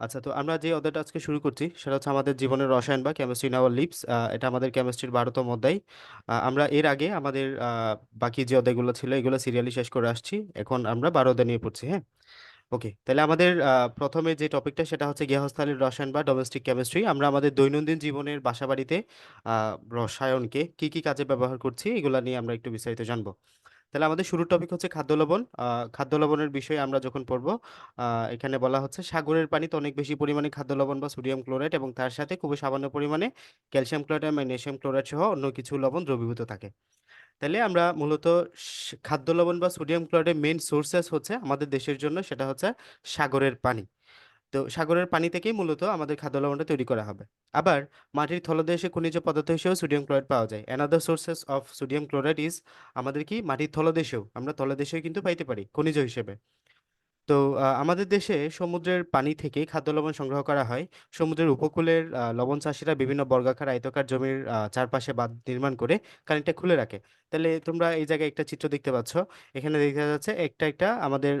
আচ্ছা তো আমরা যে অধ্যায়টা আজকে শুরু করছি, সেটা হচ্ছে আমাদের জীবনের রসায়ন বা কেমিস্ট্রি ইন আওয়ার লিভস এটা আমাদের কেমিস্ট্রির বারোতম অধ্যায়। আমরা এর আগে আমাদের বাকি যে অধ্যায়গুলো ছিল, এগুলো সিরিয়ালি শেষ করে আসছি। এখন আমরা বারো অধ্যায় নিয়ে পড়ছি হ্যাঁ? ওকে তাহলে আমাদের প্রথমে যে টপিকটা সেটা হচ্ছে গৃহস্থালির রসায়ন বা ডোমেস্টিক কেমিস্ট্রি আমরা আমাদের দৈনন্দিন জীবনের বাসাবাড়িতে রসায়নকে কি কি কাজে ব্যবহার করছি, এগুলা নিয়ে আমরা একটু বিস্তারিত জানব। তাহলে আমাদের শুরুর টপিক হচ্ছে খাদ্য লবণ। খাদ্য লবণের বিষয়ে আমরা যখন পড়ব এখানে বলা হচ্ছে সাগরের পানিতে অনেক বেশি পরিমাণে খাদ্য লবণ বা সোডিয়াম ক্লোরাইড এবং তার সাথে খুবই সামান্য পরিমাণে ক্যালসিয়াম ক্লোরাইড ম্যাগনেসিয়াম ক্লোরাইড সহ অন্য কিছু লবণ দ্রবীভূত থাকে। তাহলে আমরা মূলত খাদ্য লবণ বা সোডিয়াম ক্লোরাইডের মেইন সোর্সেস হচ্ছে আমাদের দেশের জন্য, সেটা হচ্ছে সাগরের পানি। তো সাগরের পানি থেকেই মূলত আমাদের খাদ্য লবণটা তৈরি করা হবে। আবার মাটির তলদেশে খনিজ পদার্থ হিসেবেও সোডিয়াম ক্লোরাইড পাওয়া যায়। Another sources of sodium chloride is আমাদের কি? মাটির তলদেশেও আমরা তলদেশেও কিন্তু পাইতে পারি, খনিজ হিসেবে। তো আমাদের দেশে সমুদ্রের পানি থেকে খাদ্য লবণ সংগ্রহ করা হয়। সমুদ্রের উপকূলের লবণ চাষিরা বিভিন্ন বর্গাকার, আয়তাকার জমির চারপাশে বাঁধ নির্মাণ করে কারেন্টটা খুলে রাখে। তাহলে তোমরা এই জায়গায় একটা চিত্র দেখতে পাচ্ছ। এখানে দেখা যাচ্ছে একটা একটা আমাদের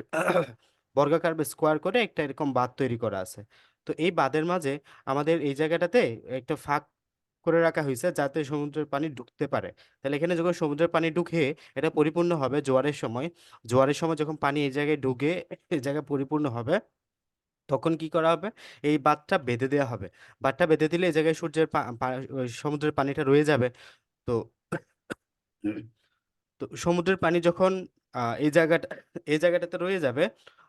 বর্গাকার বা স্কোয়ার করে একটা এরকম বাঁধ তৈরি করা আছে। তো এই বাঁধের মাঝে আমাদের এই জায়গাটাতে একটা ফাঁক করে রাখা হয়েছে যাতে সমুদ্রের পানি ঢুকতে পারে। তাহলে এখানে যখন সমুদ্রের পানি ঢুকে এটা পরিপূর্ণ হবে জোয়ারের সময়। জোয়ারের সময় যখন পানি এই জায়গায় ঢুকে এই জায়গায় পরিপূর্ণ হবে, তখন কি করা হবে? এই বাঁধটা বেঁধে দেওয়া হবে। বাঁধটা বেঁধে দিলে এই জায়গায় সূর্যের সমুদ্রের পানিটা রয়ে যাবে। তো তো সমুদ্রের পানি যখন এই জায়গাটা, এই জায়গাটাতে রয়ে যাবে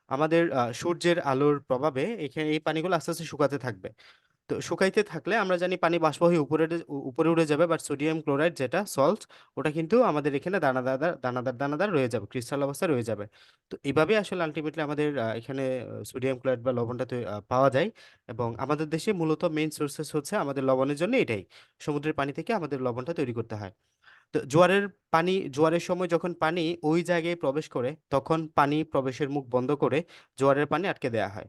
আমাদের সূর্যের আলোর প্রভাবে এখানে এই পানিগুলো আস্তে আস্তে শুকাতে থাকবে। তো শুকাইতে থাকলে আমরা জানি পানি বাষ্প হয়ে উপরে উপরে উড়ে যাবে বাট সোডিয়াম ক্লোরাইড যেটা সল্ট ওটা কিন্তু আমাদের এখানে দানাদার দানাদার দানাদার রয়ে যাবে ক্রিস্টাল অবস্থায় রয়ে যাবে। তো এইভাবে আসলে আলটিমেটলি আমাদের এখানে সোডিয়াম ক্লোরাইড বা লবণটা পাওয়া যায়। এবং আমাদের দেশে মূলত মেইন সোর্সেস হচ্ছে আমাদের লবণের জন্য এটাই। সমুদ্রের পানি থেকে আমাদের লবণটা তৈরি করতে হয়। তো জোয়ারের পানি, জোয়ারের সময় যখন পানি ওই জায়গায় প্রবেশ করে, তখন পানি প্রবেশের মুখ বন্ধ করে জোয়ারের পানি আটকে দেওয়া হয়।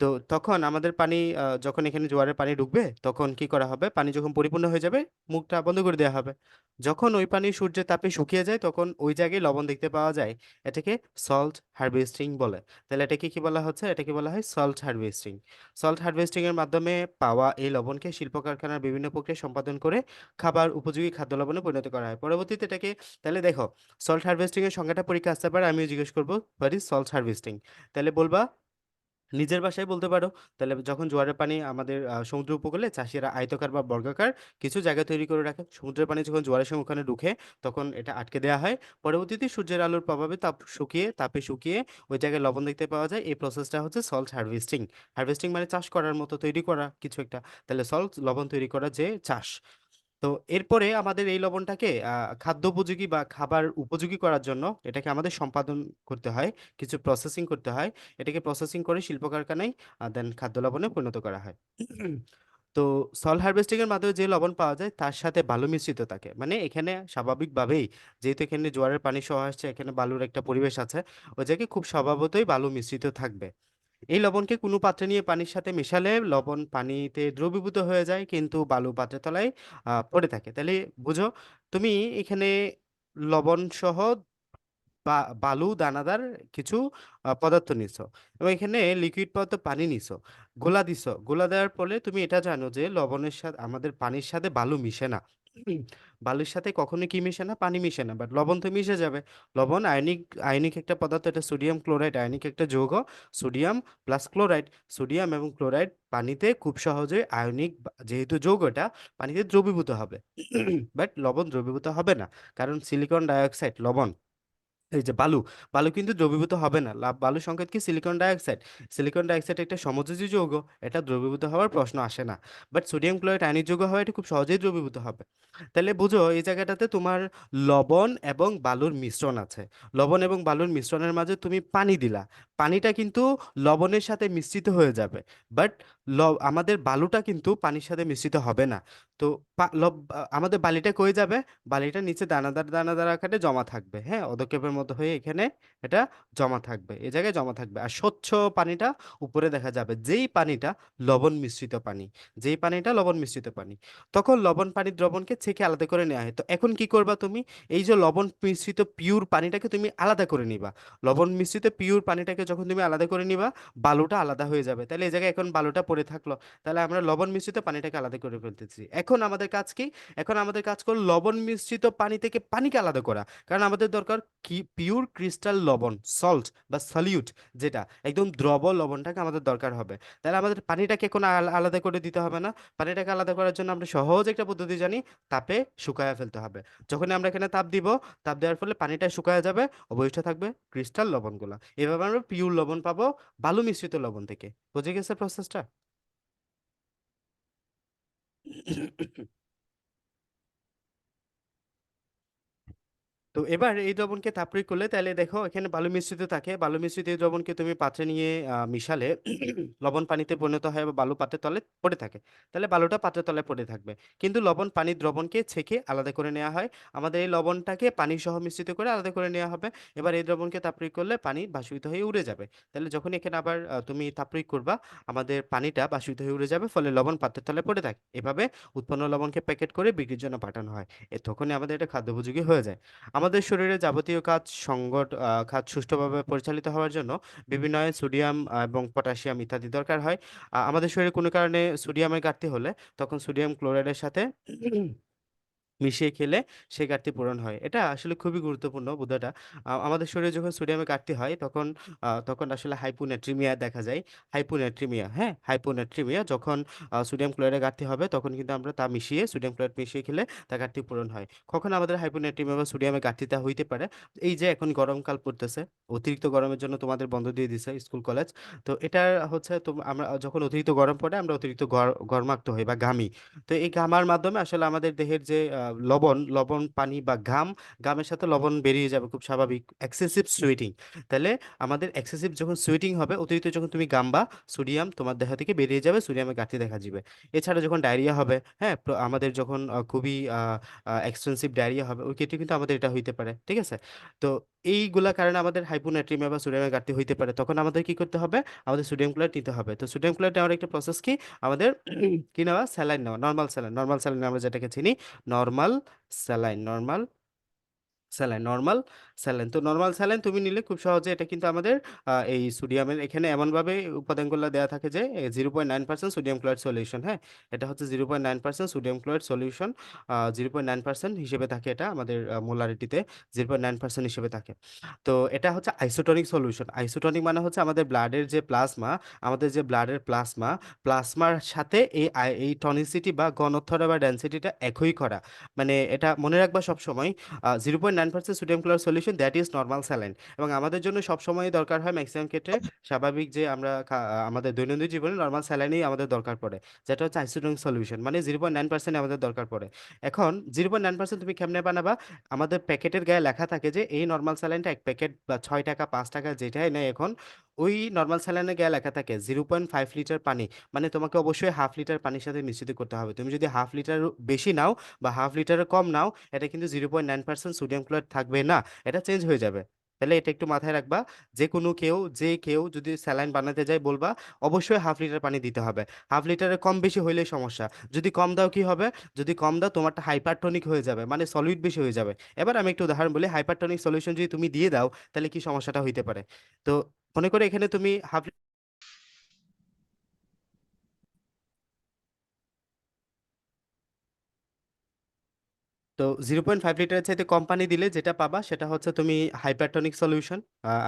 তো তখন আমাদের পানি যখন এখানে জোয়ারের পানি ঢুকবে, তখন কি করা হবে? পানি যখন পরিপূর্ণ হয়ে যাবে, মুখটা বন্ধ করে দেওয়া হবে। যখন ওই পানি সূর্যের তাপে শুকিয়ে যায়, তখন ওই জায়গায় লবণ দেখতে পাওয়া যায়। এটাকে সল্ট হারভেস্টিং বলে। তাহলে এটাকে কি বলা হচ্ছে? এটাকে বলা হয় সল্ট হারভেস্টিং সল্ট হারভেস্টিং এর মাধ্যমে পাওয়া এই লবণকে শিল্প কারখানার বিভিন্ন প্রক্রিয়া সম্পাদন করে খাবার উপযোগী খাদ্য লবণে পরিণত করা হয়। পরবর্তীতে এটাকে, তাহলে দেখো সল্ট হারভেস্টিং এর সংজ্ঞাটা পরীক্ষা আসতে পারে, আমিও জিজ্ঞেস করব হোয়াট ইজ সল্ট হারভেস্টিং তাহলে বলবা নিজের বাসায় বলতে পারো। তাহলে যখন জোয়ারের পানি আমাদের সমুদ্র উপকূলে চাষিরা আয়তাকার বা বর্গাকার কিছু জায়গা তৈরি করে রাখে। সমুদ্রের পানি যখন জোয়ারের সময় ওখানে ঢুকে তখন এটা আটকে দেওয়া হয়। পরবর্তীতে সূর্যের আলোর প্রভাবে তাপ শুকিয়ে, তাপে শুকিয়ে ওই জায়গায় লবণ দেখতে পাওয়া যায়। এই প্রসেসটা হচ্ছে সল্ট হারভেস্টিং হারভেস্টিং মানে চাষ করার মতো তৈরি করা কিছু একটা। তাহলে সল্ট লবণ তৈরি করা যে চাষ। তো এরপরে আমাদের এই লবণটাকে খাদ্য উপযোগী বা খাবার উপযোগী করার জন্য এটাকে আমাদের সম্পাদন করতে হয়, কিছু প্রসেসিং করতে হয়। এটাকে প্রসেসিং করে শিল্প কারখানায় দেন খাদ্য লবণে পরিণত করা হয়। তো সল হারভেস্টিং এর মাধ্যমে যে লবণ পাওয়া যায়, তার সাথে বালু মিশ্রিত থাকে। মানে এখানে স্বাভাবিকভাবেই, যেহেতু এখানে জোয়ারের পানি সহ আসছে, এখানে বালুর একটা পরিবেশ আছে, ওই জায়গায় খুব স্বভাবতই বালু মিশ্রিত থাকবে। এই লবণকে কোনো পাত্রে নিয়ে পানির সাথে মেশালে লবণ পানিতে দ্রবীভূত হয়ে যায়, কিন্তু বালু পাত্রের তলায় পড়ে থাকে। তাহলে বুঝো, তুমি এখানে লবণ সহ বালু, দানাদার কিছু পদার্থ নিছো এবং এখানে লিকুইড পদার্থ পানি নিছো, গোলা দিছো। গোলা দেওয়ার ফলে তুমি এটা জানো যে লবণের সাথে, আমাদের পানির সাথে বালু মিশে না। বালুর সাথে কখনো কি মিশে না, পানি মিশে না বাট লবণ তো মিশে যাবে। লবণ আয়নিক আয়নিক একটা পদার্থ, এটা সোডিয়াম ক্লোরাইড, আয়নিক একটা যৌগ। সোডিয়াম প্লাস ক্লোরাইড, সোডিয়াম এবং ক্লোরাইড পানিতে খুব সহজে আয়নিক বা- যেহেতু যৌগ এটা, পানিতে দ্রবীভূত হবে। বাট লবণ দ্রবীভূত হবে না, কারণ সিলিকন ডাইঅক্সাইড লবণ। এই যে বালু বালু কিন্তু দ্রবীভূত হবে না। লা- বালুর সংকেত কি? সিলিকন ডাইঅক্সাইড সিলিকন ডাইঅক্সাইড একটা সমযোজী যৌগ, এটা দ্রবীভূত হওয়ার প্রশ্ন আসে না। বাট সোডিয়াম ক্লোরাইড আয়নিক যৌগ হয় এটা খুব সহজেই দ্রবীভূত হবে। তাহলে বুঝো, এই জায়গাটাতে তোমার লবণ এবং বালুর মিশ্রণ আছে। লবণ এবং বালুর মিশ্রণের মাঝে তুমি পানি দিলা। পানিটা কিন্তু লবণের সাথে মিশ্রিত হয়ে যাবে। বাট আমাদের বালুটা কিন্তু পানির সাথে মিশ্রিত হবে না। তো আমাদের বালিটা কই যাবে? বালিটা নিচে দানাদার দানাদার আকারে জমা থাকবে। হ্যাঁ পদক্ষেপের মতো হয়ে এখানে এটা জমা থাকবে, এ জায়গায় জমা থাকবে। আর স্বচ্ছ পানিটা উপরে দেখা যাবে, যেই পানিটা লবণ মিশ্রিত পানি, যেই পানিটা লবণ মিশ্রিত পানি, তখন লবণ পানি দ্রবণকে ছেঁকে আলাদা করে নেওয়া হয়। তো এখন কি করবা তুমি? এই যে লবণ মিশ্রিত পিওর পানিটাকে তুমি আলাদা করে নিবা। লবণ মিশ্রিত পিওর পানিটাকে যখন তুমি আলাদা করে নিবা, বালুটা আলাদা হয়ে যাবে। তাহলে এই জায়গায় এখন বালুটা পড়ে থাকল, তাহলে আমরা লবণ মিশ্রিত পানিটাকে আলাদা করে ফেলতেছি। এখন আমাদের কাজ কি? এখন আমাদের কাজ করল লবণ মিশ্রিত পানি থেকে পানিকে আলাদা করা। কারণ আমাদের দরকার কি? পিওর ক্রিস্টাল লবণ সল্ট বা সলিউট যেটা, একদম দ্রব লবণটাকে আমাদের দরকার হবে। তাহলে আমাদের পানিটাকে এখন আলাদা করে দিতে হবে না। পানিটাকে আলাদা করার জন্য আমরা সহজ একটা পদ্ধতি জানি, তাপে শুকায়া ফেলতে হবে। যখন আমরা এখানে তাপ দিব, তাপ দেওয়ার ফলে পানিটা শুকায়া যাবে, অবশিষ্ট থাকবে ক্রিস্টাল লবণগুলা। এভাবে আমরা পিওর লবণ পাবো, বালু মিশ্রিত লবণ থেকে। বুঝে গেছে প্রসেসটা フフフ。তো এবার এই দ্রবণকে তাপ প্রয়োগ করলে তাহলে দেখো এখানে বালু মিশ্রিত থাকে। বালু মিশ্রিত এই দ্রবণকে তুমি পাত্রে নিয়ে মিশালে লবণ পানিতে পরিণত হয় বা বালু পাত্রের তলে পড়ে থাকে। তাহলে বালুটা পাত্রের তলে পড়ে থাকবে। কিন্তু লবণ পানির দ্রবণকে ছেঁকে আলাদা করে নেওয়া হয়। আমাদের এই লবণটাকে পানি সহ মিশ্রিত করে আলাদা করে নেওয়া হবে। এবার এই দ্রবণকে তাপ প্রয়োগ করলে পানি বাষ্পীভূত হয়ে উড়ে যাবে। তাহলে যখন এখানে আবার তুমি তাপ প্রয়োগ করবা, আমাদের পানিটা বাষ্পীভূত হয়ে উড়ে যাবে, ফলে লবণ পাত্রের তলে পড়ে থাকে। এভাবে উৎপন্ন লবণকে প্যাকেট করে বিক্রির জন্য পাঠানো হয়। এ, তখনই আমাদের এটা খাদ্যোপযোগী হয়ে যায়। আমাদের শরীরে যাবতীয় কাজ সংগঠ কাজ সুষ্ঠুভাবে পরিচালিত হওয়ার জন্য বিভিন্ন সোডিয়াম এবং পটাশিয়াম ইত্যাদি দরকার হয়। আমাদের শরীরে কোনো কারণে সোডিয়ামের ঘাটতি হলে তখন সোডিয়াম ক্লোরাইডের সাথে মিশিয়ে খেলে সেই ঘাটতি পূরণ হয়। এটা আসলে খুবই গুরুত্বপূর্ণ বুদ্ধাটা আমাদের শরীরে যখন সোডিয়ামের ঘাটতি হয়, তখন তখন আসলে হাইপোনেট্রিমিয়া দেখা যায়। হাইপোনেট্রিমিয়া হ্যাঁ? হাইপোনেট্রিমিয়া যখন সোডিয়াম ক্লোরাইডের ঘাটতি হবে, তখন কিন্তু আমরা তা মিশিয়ে, সোডিয়াম ক্লোরাইড মিশিয়ে খেলে তা ঘাটতি পূরণ হয়। কখন আমাদের হাইপোনেট্রিমিয়া বা সোডিয়ামের ঘাটতিটা হইতে পারে। এই যে এখন গরমকাল পড়তেছে, অতিরিক্ত গরমের জন্য তোমাদের বন্ধ দিয়ে দিছে স্কুল, কলেজ। তো এটা হচ্ছে আমরা যখন অতিরিক্ত গরম পড়ে, আমরা অতিরিক্ত গর- ঘর্মাক্ত হই বা ঘামি। তো এই ঘামার মাধ্যমে আসলে আমাদের দেহের যে লবণ লবণ পানি বা ঘাম ঘামের সাথে লবণ বেরিয়ে যাবে খুব স্বাভাবিক। এক্সেসিভ সুইটিং তাহলে আমাদের এক্সেসিভ যখন সুইটিং হবে অতিরিক্ত যখন তুমি গামবা সোডিয়াম তোমার দেহ থেকে বেরিয়ে যাবে সোডিয়ামের ঘাটতি দেখা যাবে এছাড়া যখন ডায়রিয়া হবে হ্যাঁ আমাদের যখন খুবই এক্সপেন্সিভ ডায়রিয়া হবে ওই ক্ষেত্রে কিন্তু আমাদের এটা হইতে পারে ঠিক আছে? তো এইগুলা কারণে আমাদের হাইপোনাট্রিমিয়া বা সোডিয়ামের ঘাটতি হইতে পারে। তখন আমাদের কি করতে হবে? আমাদের সোডিয়াম ক্লোরাইড নিতে হবে। তো সোডিয়াম ক্লোরাইড নেওয়ার একটা প্রসেস কি? আমাদের কি নেওয়া? স্যালাইন নেওয়া নর্মাল স্যালাইন নর্মাল স্যালাইন আমরা যেটাকে চিনি normal saline normal saline normal saline. তো নর্মাল স্যালাইন তুমি নিলে খুব সহজে এটা কিন্তু আমাদের এই সোডিয়ামের এখানে এমনভাবে উপাদানগুলো দেওয়া থাকে যে zero point nine percent sodium chloride solution হ্যাঁ? এটা হচ্ছে zero point nine percent sodium chloride solution zero point nine percent হিসেবে থাকে এটা আমাদের মোলারিটিতে জিরো পয়েন্ট নাইন পার্সেন্ট হিসেবে থাকে। তো এটা হচ্ছে আইসোটনিক সলিউশন আইসোটনিক মানে হচ্ছে আমাদের ব্লাডের যে প্লাজমা আমাদের যে ব্লাডের প্লাজমা প্লাজমার সাথে এই এই টনিসিটি বা ঘনত্বটা বা ডেন্সিটিটা একই করা। মানে এটা মনে রাখবা সব সময় zero point nine percent sodium chloride solution that is normal saline এবং আমাদের জন্য সবসময় দরকার হয় ম্যাক্সিমাম ক্ষেত্রে স্বাভাবিক যে আমরা আমাদের দৈনন্দিন জীবনে নর্মাল স্যালাইনই আমাদের দরকার পড়ে। যেটা হচ্ছে আইসোডিং সলিউশন মানে জিরো পয়েন্ট নাইন পার্সেন্ট আমাদের দরকার পড়ে। এখন জিরো পয়েন্ট নাইন পার্সেন্ট তুমি কেমনে বানাবা? আমাদের প্যাকেটের গায়ে লেখা থাকে যে এই নর্মাল স্যালাইনটা এক প্যাকেট বা ছয় টাকা, পাঁচ টাকা যেটাই নেয় এখন ওই নর্মাল স্যালাইনে গায়ে লেখা থাকে জিরো পয়েন্ট ফাইভ লিটার পানি। মানে তোমাকে অবশ্যই হাফ লিটার পানির সাথে মিশ্রিত করতে হবে। তুমি যদি হাফ লিটার বেশি নাও বা হাফ লিটারের কম নাও, এটা কিন্তু zero point nine percent sodium chloride থাকবে না। এটা চেঞ্জ হয়ে যাবে। তাহলে এটা একটু মাথায় রাখবা। যে কোনো কেউ, যে কেউ যদি স্যালাইন বানাতে যায় বলবা, অবশ্যই হাফ লিটার পানি দিতে হবে। হাফ লিটারের কম বেশি হইলেই সমস্যা। যদি কম দাও কি হবে? যদি কম দাও, তোমারটা হাইপারটনিক হয়ে যাবে। মানে সলিড বেশি হয়ে যাবে। এবার আমি একটু উদাহরণ বলি। হাইপারটনিক সলিউশন যদি তুমি দিয়ে দাও, তাহলে কি সমস্যাটা হইতে পারে? তো মনে করে এখানে তুমি হাফ তো জিরো পয়েন্ট ফাইভ লিটারের চাইতে কোম্পানি দিলে যেটা পাবা সেটা হচ্ছে তুমি হাইপারটনিক সলিউশন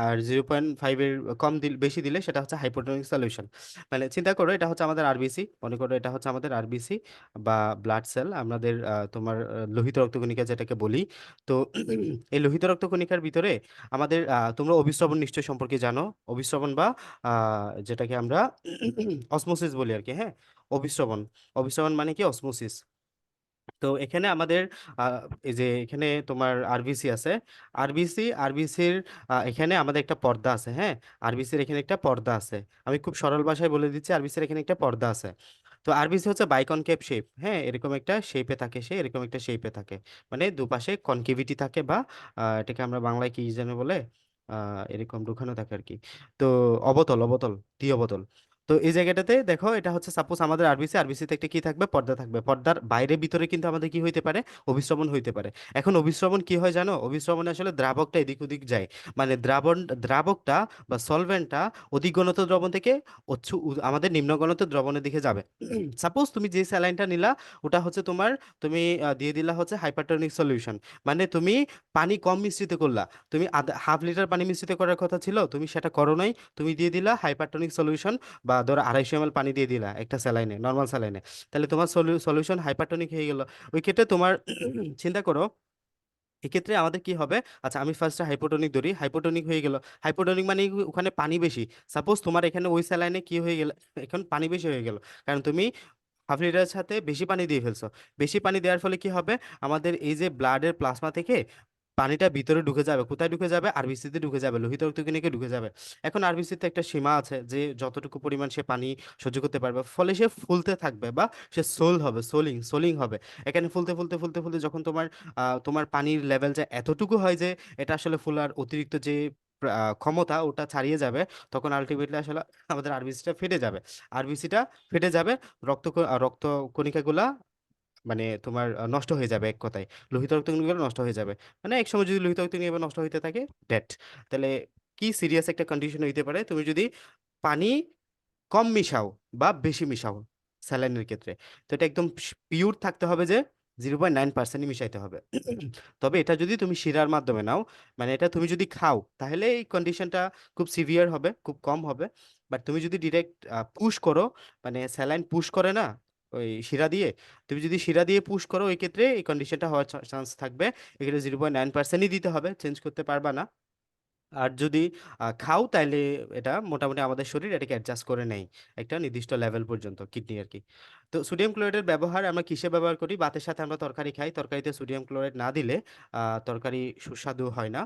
আর জিরো পয়েন্ট ফাইভের কম দিল, বেশি দিলে সেটা হচ্ছে হাইপোটনিক সলিউশন মানে চিন্তা করো এটা হচ্ছে আমাদের আরবিসি মনে করো এটা হচ্ছে আমাদের আরবিসি বা ব্লাড সেল আমাদের তোমার লোহিত রক্তকণিকা যেটাকে বলি। তো এই লোহিত রক্তকণিকার ভিতরে আমাদের তোমরা অভিস্রবণ নিশ্চয় সম্পর্কে জানো। অভিস্রবণ বা যেটাকে আমরা অসমোসিস বলি আর কি হ্যাঁ? অভিস্রবণ। অভিস্রবণ মানে কি? অসমোসিস তো এখানে আমাদের এই যে এখানে তোমার আরবিসি আছে। আরবিসি, আরবিসির এখানে আমাদের একটা পর্দা আছে হ্যাঁ? আরবিসির এখানে একটা পর্দা আছে। আমি খুব সরল ভাষায় বলে দিচ্ছি, আরবিসির এখানে একটা পর্দা আছে। তো আরবিসি হচ্ছে বাইকনকেভ শেপ হ্যাঁ? এরকম একটা শেপে থাকে সে, এরকম একটা শেপে থাকে। মানে দুপাশে কনকেভিটি থাকে বা এটাকে আমরা বাংলায় কি জানে বলে এরকম ঢুকানো থাকে আর কি তো অবতল অবতল, দ্বি অবতল। তো এই জায়গাটাতে দেখো, এটা হচ্ছে সাপোজ আমাদের আরবিসি আরবিসিতে একটা কি থাকবে? পর্দা থাকবে। পর্দার বাইরে, ভিতরে কিন্তু আমাদের কি হইতে পারে? অভিস্রবণ হইতে পারে। এখন অভিস্রবণ কি হয় জানো? অভিস্রবণে আসলে দ্রাবকটা এদিক ওদিক যায়। মানে দ্রাবণ, দ্রাবকটা বা সলভেন্টটা অধিক ঘনত্ব দ্রবণ থেকে আমাদের নিম্ন ঘনত্ব দ্রবণের দিকে যাবে। সাপোজ তুমি যে স্যালাইনটা নিলা, ওটা হচ্ছে তোমার, তুমি দিয়ে দিলা হচ্ছে হাইপারটনিক সলিউশন মানে তুমি পানি কম মিশ্রিত করলা। তুমি হাফ লিটার পানি মিশ্রিত করার কথা ছিল, তুমি সেটা করো নাই। তুমি দিয়ে দিলা হাইপারটনিক সলিউশন বা ধরো আড়াইশো এম পানি দিয়ে দিলা একটা স্যালাইনে নর্মাল স্যালাইনে তাহলে তোমার সলিউশন হাইপারটনিক হয়ে গেল। ওই ক্ষেত্রে তোমার চিন্তা করো, এক্ষেত্রে আমাদের কি হবে? আচ্ছা আমি ফার্স্টে হাইপোটনিক ধরি হাইপোটনিক হয়ে গেল। হাইপোটনিক মানে ওখানে পানি বেশি। সাপোজ তোমার এখানে ওই স্যালাইনে কি হয়ে গেল? এখন পানি বেশি হয়ে গেল। কারণ তুমি হাফ লিটারের সাথে বেশি পানি দিয়ে ফেলছো। বেশি পানি দেওয়ার ফলে কি হবে? আমাদের এই যে ব্লাডের প্লাজমা থেকে পানিটা ভিতরে ঢুকে যাবে, কোথায় ঢুকে যাবে? আরবিসিতে ঢুকে যাবে, লোহিত রক্তকণিকে ঢুকে যাবে। এখন আরবিসিতে একটা সীমা আছে যে যতটুকু পরিমাণ সে পানি সহ্য করতে পারবে, ফলে সে ফুলতে থাকবে বা সে সোল হবে, সোলিং সোলিং হবে। এখানে ফুলতে ফুলতে ফুলতে ফুলতে যখন তোমার তোমার পানির লেভেল যে এতটুকু হয় যে এটা আসলে ফুলার অতিরিক্ত যে ক্ষমতা ওটা ছাড়িয়ে যাবে, তখন আলটিমেটলি আসলে আমাদের আরবিসিটা ফেটে যাবে। আরবিসিটা ফেটে যাবে, রক্ত রক্ত কণিকাগুলা মানে তোমার নষ্ট হয়ে যাবে এক কথায়। লোহিত রক্তকণিকাগুলো নষ্ট হয়ে যাবে। মানে এক সময় যদি লোহিত রক্তকণিকা নষ্ট হইতে থাকে ডেট তাহলে কি সিরিয়াস একটা কন্ডিশন হইতে পারে? তুমি যদি পানি কম মিশাও বা বেশি মিশাও স্যালাইনের ক্ষেত্রে, তো এটা একদম পিওর থাকতে হবে যে জিরো পয়েন্ট নাইন পার্সেন্টই মিশাইতে হবে। তবে এটা যদি তুমি শিরার মাধ্যমে নাও মানে এটা তুমি যদি খাও, তাহলে এই কন্ডিশনটা খুব সিভিয়ার হবে, খুব কম হবে। বাট তুমি যদি ডিরেক্ট পুশ করো মানে স্যালাইন পুশ করে না ওই শিরা দিয়ে, তুমি যদি শিরা দিয়ে পুশ করো ওই ক্ষেত্রে এই কন্ডিশনটা হওয়ার চান্স থাকবে। এক্ষেত্রে জিরো পয়েন্ট নাইন পার্সেন্টই দিতে হবে চেঞ্জ করতে পারবা না। আর যদি খাও, তাইলে এটা মোটামুটি আমাদের শরীর এটাকে অ্যাডজাস্ট করে নেয়, একটা নির্দিষ্ট লেভেল পর্যন্ত কিডনি আর কি। তো সোডিয়াম ক্লোরাইডের ব্যবহার আমরা কিসে ব্যবহার করি? ভাতের সাথে আমরা তরকারি খাই, তরকারিতে সোডিয়াম ক্লোরাইড না দিলে তরকারি সুস্বাদু হয় না।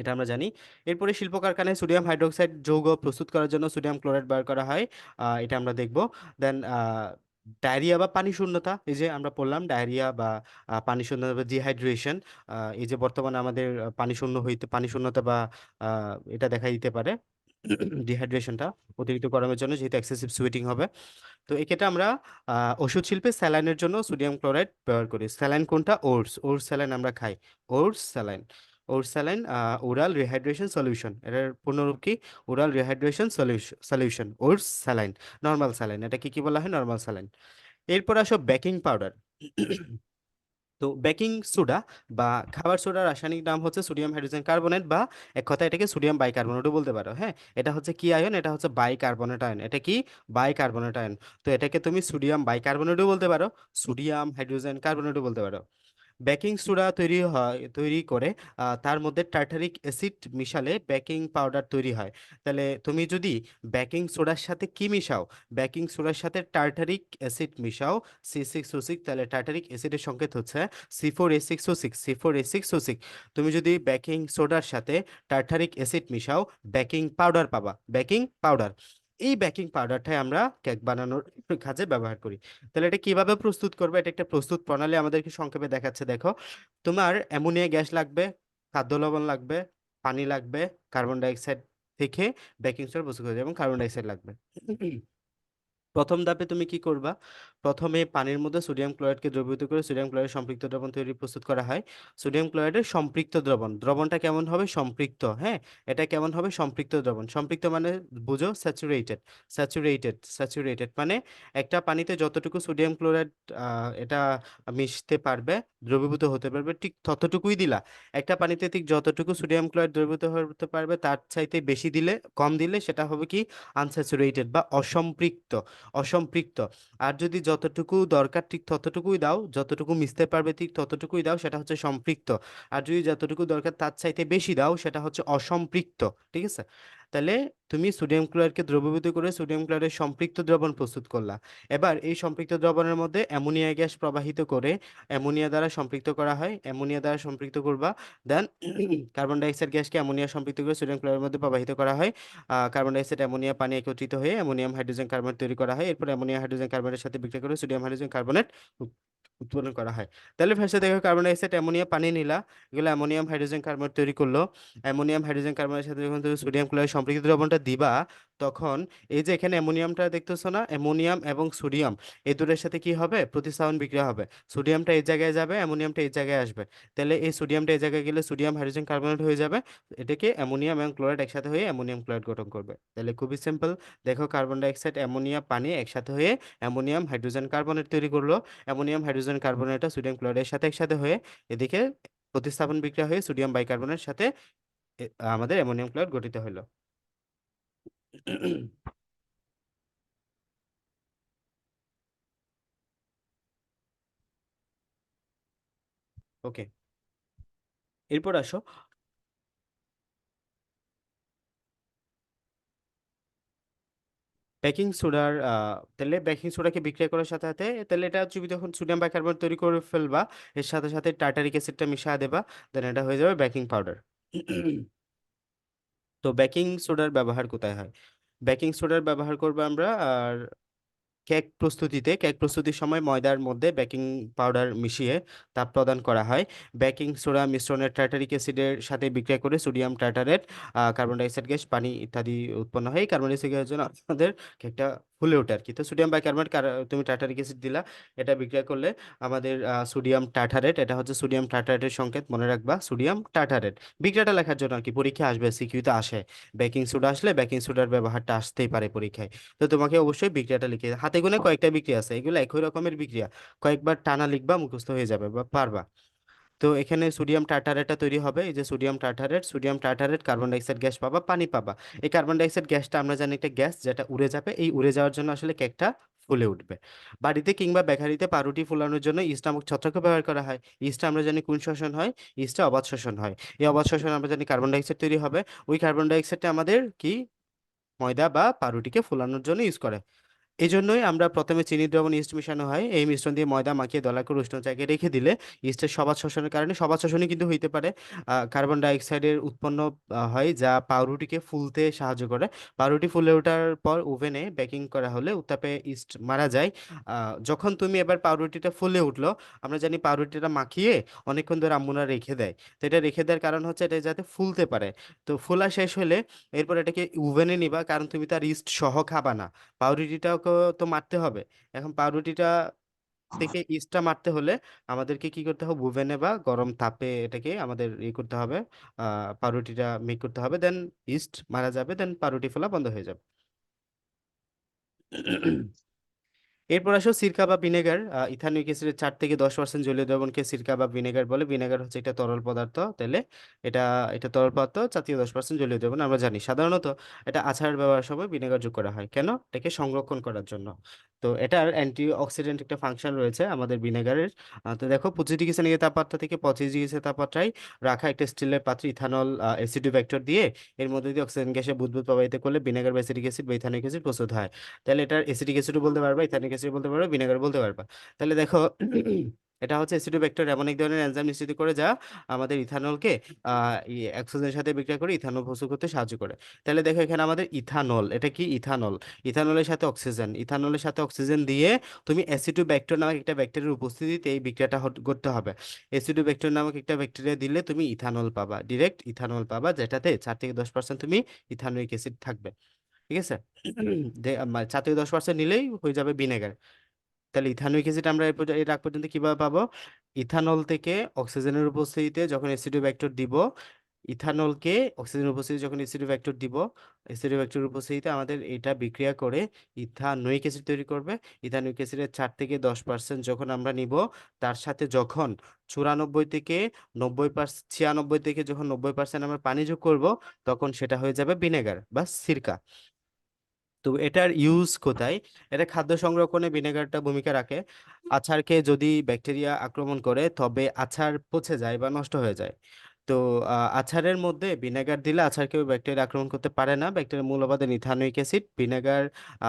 এটা আমরা জানি। এরপরে শিল্প কারখানায় সোডিয়াম হাইড্রোক্সাইড যৌগ প্রস্তুত করার জন্য সোডিয়াম ক্লোরাইড ব্যবহার করা হয়। এটা আমরা দেখব। দেন ডায়রিয়া বা পানি শূন্যতা, এই যে আমরা পড়লাম, ডায়রিয়া বা পানি শূন্যতা বা ডিহাইড্রেশন এই যে বর্তমানে আমাদের পানি শূন্য হইতে, পানি শূন্যতা বা এটা দেখা দিতে পারে ডিহাইড্রেশনটা অতিরিক্ত গরমের জন্য, যেহেতু এক্সেসিভ সুইটিং হবে। তো এক্ষেত্রে আমরা ওষুধ শিল্পে স্যালাইনের জন্য সোডিয়াম ক্লোরাইড ব্যবহার করি। স্যালাইন কোনটা? ওটস। ওটস স্যালাইন আমরা খাই। ORS saline. ORS saline oral rehydration solution. এটার পূর্ণরূপ কি? Oral rehydration solution solution ORS saline normal saline. এটা কি কি বলা হয়? Normal saline. এরপর আসো বেকিং পাউডার। তো বেকিং সোডা বা খাবার সোডার রাসায়নিক নাম হচ্ছে সোডিয়াম হাইড্রোজেন কার্বনেট বা এক কথায় এটাকে সোডিয়াম বাইকার্বনেটও বলতে পারো হ্যাঁ? এটা হচ্ছে কি আয়ন? এটা হচ্ছে বাইকার্বনেট আয়ন। এটা কি? Bicarbonate ion. তো এটাকে তুমি সোডিয়াম বাইকার্বনেটও বলতে পারো, সোডিয়াম হাইড্রোজেন কার্বনেটও বলতে পারো। বেকিং সোডা তৈরি হয় তৈরি করে তার মধ্যে টার্টারিক অ্যাসিড মিশালে বেকিং পাউডার তৈরি হয়। তাহলে তুমি যদি বেকিং সোডার সাথে কি মিশাও? বেকিং সোডার সাথে টার্টারিক অ্যাসিড মিশাও, সি সিক্স ও সিক্স, তাহলে টার্টারিক অ্যাসিডের সংকেত হচ্ছে C four A six O six, C four A six O six. তুমি যদি বেকিং সোডার সাথে টার্টারিক অ্যাসিড মিশাও, বেকিং পাউডার পাবা, বেকিং পাউডার। এই বেকিং পাউডারটাই আমরা কেক বানানোর কাজে ব্যবহার করি। তাহলে এটা কীভাবে প্রস্তুত করবে? এটা একটা প্রস্তুত প্রণালী আমাদেরকে সংক্ষেপে দেখাচ্ছে, দেখো। তোমার অ্যামোনিয়া গ্যাস লাগবে, খাদ্য লবণ লাগবে, পানি লাগবে কার্বন ডাইঅক্সাইড থেকে বেকিং সোডা প্রস্তুত করে এবং কার্বন ডাইঅক্সাইড লাগবে। প্রথম ধাপে তুমি কি করবা? প্রথমে পানির মধ্যে সোডিয়াম ক্লোরাইডকে দ্রবীভূত করে সোডিয়াম ক্লোরাইড সম্পৃক্ত দ্রবণ তৈরি প্রস্তুত করা হয়। সোডিয়াম ক্লোরাইডের সম্পৃক্ত দ্রবণ, দ্রবণটা কেমন হবে? সম্পৃক্ত হ্যাঁ? এটা কেমন হবে? সম্পৃক্ত দ্রবণ। সম্পৃক্ত মানে বুঝো স্যাচুরেটেড স্যাচুরেটেড স্যাচুরেটেড মানে একটা পানিতে যতটুকু সোডিয়াম ক্লোরাইড এটা মিশতে পারবে, দ্রবীভূত হতে পারবে, ঠিক ততটুকুই দিলা। একটা পানিতে ঠিক যতটুকু সোডিয়াম ক্লোরাইড দ্রবীভূত হতে পারবে, তার চাইতে বেশি দিলে, কম দিলে সেটা হবে কি? আনস্যাচুরেটেড বা অসম্পৃক্ত। অসম্পৃক্ত। আর যদি যতটুকু দরকার ঠিক ততটুকুই দাও, যতটুকু মিশতে পারবে ঠিক ততটুকুই দাও, সেটা হচ্ছে সম্পৃক্ত। আর যদি যতটুকু দরকার তার চাইতে বেশি দাও, সেটা হচ্ছে অসম্পৃক্ত, ঠিক আছে? তাহলে তুমি সোডিয়াম ক্লোরাইডকে দ্রবীভূত করে সোডিয়াম ক্লোরাইডের সম্পৃক্ত দ্রবণ প্রস্তুত করলা। এবার এই সম্পৃক্ত দ্রবণের মধ্যে অ্যামোনিয়া গ্যাস প্রবাহিত করে অ্যামোনিয়া দ্বারা সম্পৃক্ত করা হয়। অ্যামোনিয়া দ্বারা সম্পৃক্ত করবা। দেন কার্বন ডাইঅক্সাইড গ্যাসকে অ্যামোনিয়া সম্পৃক্ত করে সোডিয়াম ক্লোরাইডের মধ্যে প্রবাহিত করা হয়। কার্বন ডাইঅক্সাইড অ্যামোনিয়া পানি একত্রিত হয়ে অ্যামোনিয়াম হাইড্রোজেন কার্বনেট তৈরি করা হয়। এরপর অ্যামোনিয়া হাইড্রোজেন কার্বনের সাথে বিক্রিয়া করে সোডিয়াম হাইড্রোজেন কার্বনেট উৎ- উৎপন্ন করা হয়। তাহলে ফার্স্টে দেখো কার্বন ডাইঅক্সাইড অ্যামোনিয়া পানি নিলা। এগুলো অ্যামোনিয়াম হাইড্রোজেন কার্বনেট তৈরি করল। অ্যামোনিয়াম হাইড্রোজেন কার্বনের সাথে যখন তুমি সোডিয়াম ক্লোরাইড সম্পৃক্ত দ্রবণটা দিবা, তখন এই যে এখানে অ্যামোনিয়ামটা দেখতেছো না? অ্যামোনিয়াম এবং সোডিয়াম এই দুটোর সাথে কি হবে? প্রতিস্থাপন বিক্রিয়া হবে। সোডিয়ামটা এই জায়গায় যাবে অ্যামোনিয়ামটা এই জায়গায় আসবে। তাহলে এই সোডিয়ামটা এই জায়গায় গেলে সোডিয়াম হাইড্রোজেন কার্বনেট হয়ে যাবে। এটাকে অ্যামোনিয়াম এবং ক্লোরাইড একসাথে হয়ে অ্যামোনিয়াম ক্লোরাইড গঠন করবে। তাহলে খুবই সিম্পল দেখো কার্বন ডাইঅক্সাইড অ্যামোনিয়া পানি একসাথে হয়ে অ্যামোনিয়াম হাইড্রোজেন কার্বনেট তৈরি করল। অ্যামোনিয়াম হাইড্রোজেন কার্বনেটটা সোডিয়াম ক্লোরাইডের সাথে একসাথে হয়ে এদিকে প্রতিস্থাপন বিক্রিয়া হয়ে সোডিয়াম বাইকার্বনের সাথে আমাদের অ্যামোনিয়াম ক্লোরাইড গঠিত হলো ওকে এরপর আসো। বেকিং সোডার তাহলে বেকিং সোডাকে বিক্রিয়া করার সাথে সাথে তাহলে এটা তুমি যখন সোডিয়াম বাইকার্বনেট তৈরি করে ফেলবা, এর সাথে সাথে টার্টারিক অ্যাসিডটা মিশিয়ে দেবা দেন এটা হয়ে যাবে বেকিং পাউডার তো বেকিং সোডার ব্যবহার কোথায় হয়? বেকিং সোডার ব্যবহার করব আমরা, আর কেক প্রস্তুতিতে, কেক প্রস্তুতির সময় ময়দার মধ্যে বেকিং পাউডার মিশিয়ে তাপ প্রদান করা হয়। বেকিং সোডা, মিশ্রণের টার্টারিক অ্যাসিডের সাথে বিক্রিয়া করে sodium tartrate carbon dioxide gas, পানি ইত্যাদি উৎপন্ন হয়। কার্বন ডাইঅক্সাইড গ্যাসের জন্য আমাদের কেকটা ফুলে ওঠে আর কি তো সোডিয়াম বাইকার্বনেট তুমি টার্টারিক অ্যাসিড দিলা এটা বিক্রিয়া করলে আমাদের সোডিয়াম টার্টারেট এটা হচ্ছে সোডিয়াম টাটারেটের সংকেত মনে রাখবা সোডিয়াম টাটারেট বিক্রিয়াটা লেখার জন্য আর কি পরীক্ষা আসবে সিকিউতে আসে। বেকিং সোডা আসলে বেকিং সোডার ব্যবহারটা আসতেই পারে পরীক্ষায়। তো তোমাকে অবশ্যই বিক্রিয়াটা লিখে হাতে গোনে কয়েকটা বিক্রিয়া আছে এগুলো একই রকমের বিক্রিয়া। কয়েকবার টানা লিখবা মুখস্থ হয়ে যাবে বা পারবা। তো এখানে সোডিয়াম টার্টারেটটা তৈরি হবে। এই যে sodium tartrate sodium tartrate carbon dioxide gas পাবা, পানি পাবা। এই কার্বন ডাইঅক্সাইড গ্যাসটা আমরা জানি একটা গ্যাস যেটা উড়ে যাবে। এই উড়ে যাওয়ার জন্য আসলে কেকটা ফুলে উঠবে। বাড়িতে কিংবা বেকারিতে পাউরুটি ফুলানোর জন্য ইস্ট নামক ছত্রাকও ব্যবহার করা হয়। ইস্ট আমরা জানি কোন শ্বসন হয়? ইস্টে অবাত শ্বসন হয়। এই অবাত শ্বসন আমরা জানি কার্বন ডাইঅক্সাইড তৈরি হবে। ওই কার্বন ডাইঅক্সাইডটা আমাদের কি? ময়দা বা পাউরুটিকে ফুলানোর জন্য ইউজ করে। এই জন্যই আমরা প্রথমে চিনি দ্রবণ ইস্ট মিশানো হয়। এই মিশ্রণ দিয়ে ময়দা মাখিয়ে দলা করে উষ্ণ জায়গায় রেখে দিলে ইস্টের সবাত শোষণের কারণে সবাত শোষণই কিন্তু হইতে পারে। কার্বন ডাইঅক্সাইডের উৎপন্ন হয় যা পাউরুটিকে ফুলতে সাহায্য করে। পাউরুটি ফুলে ওঠার পর ওভেনে বেকিং করা হলে উত্তাপে ইস্ট মারা যায়। যখন তুমি এবার পাউরুটিটা ফুলে উঠল, আমরা জানি পাউরুটিটা মাখিয়ে অনেকক্ষণ ধরে আম্মুরা রেখে দেয়। তো এটা রেখে দেওয়ার কারণ হচ্ছে এটা যাতে ফুলতে পারে। তো ফোলা শেষ হলে এরপর এটাকে ওভেনে নিবা, কারণ তুমি তার ইস্ট সহ খাবা না। পাউরুটিটাকে তো মারতে হবে। এখন পাউরুটিটা থেকে ইস্টটা মারতে হলে আমাদেরকে কি করতে হবে? ওভেনে বা গরম তাপে এটাকে আমাদের ই করতে হবে আহ পাউরুটিটা মেক করতে হবে। দেন ইস্ট মারা যাবে দেন পাউরুটি ফোলা বন্ধ হয়ে যাবে। এরপর আসো সিরকা বা ভিনেগার ইথানোয়িক অ্যাসিডের চার থেকে দশ পার্সেন্ট জলীয় দ্রবণকে সিরকা বা ভিনেগার বলে। ভিনেগার হচ্ছে একটা তরল পদার্থ তাহলে এটা এটা তরল পদার্থ চার দশ পার্সেন্ট জলীয় দ্রবণ আমরা জানি। সাধারণত এটা আচার ব্যবহারের সময় ভিনেগার যোগ করা হয়। কেন? এটাকে সংরক্ষণ করার জন্য। তো এটার অ্যান্টি অক্সিডেন্ট একটা ফাংশন রয়েছে আমাদের ভিনেগারের। তো দেখো পঁচিশ ডিগ্রি সেন্টিগ্রেড তাপমাত্রা থেকে পঁচিশ ডিগ্রি তাপমাত্রায় রাখা একটা স্টিলের পাত্রে ইথানল অ্যাসিডোব্যাক্টর দিয়ে এর মধ্যে দিয়ে অক্সিজেন গ্যাসে বুদবুদ প্রবাহিত করলে ভিনেগার বা অ্যাসিডিক অ্যাসিড বা ইথানিক অ্যাসিড প্রস্তুত হয়। তাহলে এটার অ্যাসিডিক অ্যাসিডও বলতে পারবা ইথানিক অ্যাসিড বলতে পারবা ভিনেগার বলতে পারবা। তাহলে দেখো, এটা হচ্ছে অ্যাসিডোব্যাক্টর এমন এক ধরনের এনজাইম নিশ্চিত করে যা আমাদের ইথানলকে অক্সিজেনের সাথে বিক্রিয়া করে ইথানল প্রস্তুত করতে সাহায্য করে। তাহলে দেখো এখানে আমাদের ইথানল, এটা কি? ইথানল। ইথানলের সাথে অক্সিজেন ইথানলের সাথে অক্সিজেন দিয়ে তুমি অ্যাসিডোব্যাক্টর নামক একটা ব্যাকটেরিয়ার উপস্থিতিতে এই বিক্রিয়াটা করতে হবে। অ্যাসিডোব্যাক্টর নামক একটা ব্যাকটেরিয়া দিলে তুমি ইথানল পাবা ডিরেক্ট ইথানল পাবা, যেটাতে চার থেকে দশ পার্সেন্ট তুমি ইথানোয়িক অ্যাসিড থাকবে। ঠিক আছে? মানে থেকে দশ পার্সেন্ট নিলেই হয়ে যাবে ভিনেগার তাহলে ইথানোয়িক অ্যাসিড আমরা এর আগ পর্যন্ত কীভাবে পাবো? ইথানল থেকে অক্সিজেনের উপস্থিতিতে যখন অ্যাসিডোব্যাক্টর দিব, ইথানলকে অক্সিজেনের উপস্থিতি যখন অ্যাসিডোব্যাক্টর দিব অ্যাসিডোব্যাক্টর উপস্থিতিতে আমাদের এটা বিক্রিয়া করে ইথানোয়িক অ্যাসিড তৈরি করবে। ইথানোয়িক অ্যাসিডের চার থেকে দশ পার্সেন্ট যখন আমরা নিব, তার সাথে যখন চুরানব্বই থেকে নব্বই পার্সেন্ট ছিয়ানব্বই থেকে যখন নব্বই পার্সেন্ট আমরা পানি যোগ করব, তখন সেটা হয়ে যাবে ভিনেগার বা সিরকা। তো এটার ইউজ কোথায়? এটা খাদ্য সংরক্ষণে ভিনেগারটা ভূমিকা রাখে। আচারকে যদি ব্যাকটেরিয়া আক্রমণ করে, তবে আচার পচে যায় বা নষ্ট হয়ে যায়। তো আচারের মধ্যে ভিনেগার দিলে কেউ ব্যাকটেরিয়া আক্রমণ করতে পারে না। ব্যাকটেরিয়া মূল উপাদান ইথানোয়িক অ্যাসিড ভিনেগার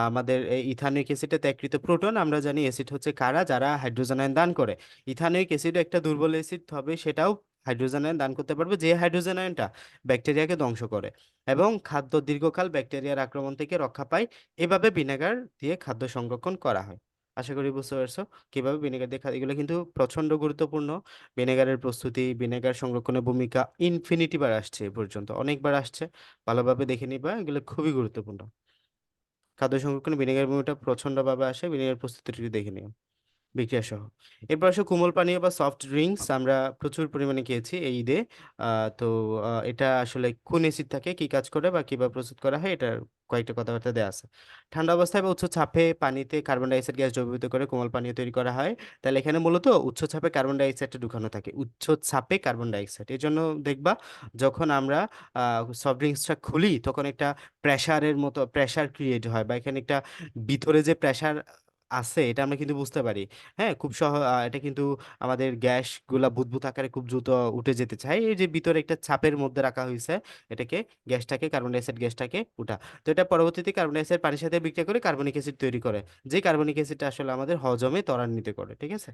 আমাদের এই ইথানোয়িক অ্যাসিডে ত্যাগকৃত প্রোটন আমরা জানি অ্যাসিড হচ্ছে কারা? যারা হাইড্রোজেন আয়ন দান করে। ইথানোয়িক অ্যাসিড একটা দুর্বল অ্যাসিড হবে সেটাও হাইড্রোজেন আয়ন দান করতে পারবে যে হাইড্রোজেন আয়নটা ব্যাকটেরিয়াকে ধ্বংস করে এবং খাদ্য দীর্ঘকাল ব্যাকটেরিয়ার আক্রমণ থেকে রক্ষা পায়। এভাবে ভিনেগার দিয়ে খাদ্য সংরক্ষণ করা হয়। আশা করি বুঝতে পারছ কীভাবে ভিনেগার দিয়ে এগুলো কিন্তু প্রচণ্ড গুরুত্বপূর্ণ। ভিনেগারের প্রস্তুতি, ভিনেগার সংরক্ষণের ভূমিকা ইনফিনিটি বার আসছে এ পর্যন্ত। অনেকবার আসছে, ভালোভাবে দেখে নিবা, এগুলো খুবই গুরুত্বপূর্ণ। খাদ্য সংরক্ষণে ভিনেগারের ভূমিকা প্রচন্ডভাবে আসে, ভিনেগার প্রস্তুতিটি দেখে নিও। বিক্রিয়া সহ। এরপর আসে কোমল পানীয় বা সফট ড্রিঙ্কস আমরা প্রচুর পরিমাণে খেয়েছি এই ঈদে। তো এটা আসলে কোন এসিড থাকে, কি কাজ করে বা কীভাবে প্রস্তুত করা হয়, এটার কয়েকটা কথাবার্তা দেওয়া আছে। ঠান্ডা অবস্থায় বা উচ্চ চাপে পানিতে কার্বন ডাই অক্সাইড গ্যাস দ্রবীভূত করে কোমল পানীয় তৈরি করা হয়। তাহলে এখানে মূলত উচ্চ চাপে কার্বন ডাই অক্সাইডটা ঢুকানো থাকে, উচ্চ চাপে কার্বন ডাই অক্সাইড এই জন্য দেখবা, যখন আমরা সফট ড্রিঙ্কসটা খুলি, তখন একটা প্রেশারের মতো প্রেশার ক্রিয়েট হয় বা এখানে একটা ভিতরে যে প্রেসার আছে, এটা আমরা কিন্তু বুঝতে পারি। হ্যাঁ? খুব সহ এটা কিন্তু আমাদের গ্যাসগুলা বুদবুদ আকারে খুব দ্রুত উঠে যেতে চায়। এই যে ভিতরে একটা চাপের মধ্যে রাখা হয়েছে এটাকে গ্যাসটাকে, কার্বন ডাই অক্সাইড গ্যাসটাকে উঠা। তো এটা পরবর্তীতে কার্বন ডাই অক্সাইড পানির সাথে বিক্রিয়া করে কার্বনিক অ্যাসিড তৈরি করে। যে কার্বনিক অ্যাসিডটা আসলে আমাদের হজমে ত্বরান্বিত করে, ঠিক আছে?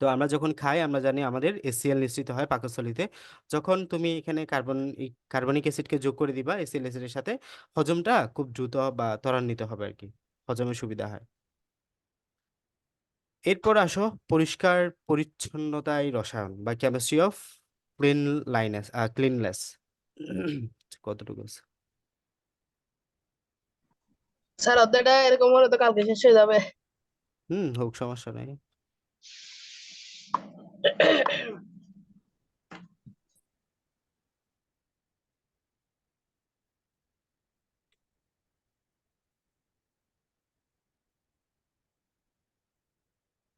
তো আমরা যখন খাই, আমরা জানি আমাদের এসিএল নিঃসৃত হয় পাকস্থলীতে। যখন তুমি এখানে কার্বন কার্বনিক অ্যাসিডকে যোগ করে দিবা, এসিএল অ্যাসিডের সাথে, হজমটা খুব দ্রুত বা ত্বরান্বিত হবে আর কি হজমের সুবিধা হয়। এরপর আসো পরিষ্কার পরিচ্ছন্নতায় রসায়ন বা chemistry of cleanliness cleanliness কতটুকু আছে? স্যার অধ্যায়টা এরকম হলে তো কালকে শেষ হয়ে যাবে। হুম হোক সমস্যা নাই।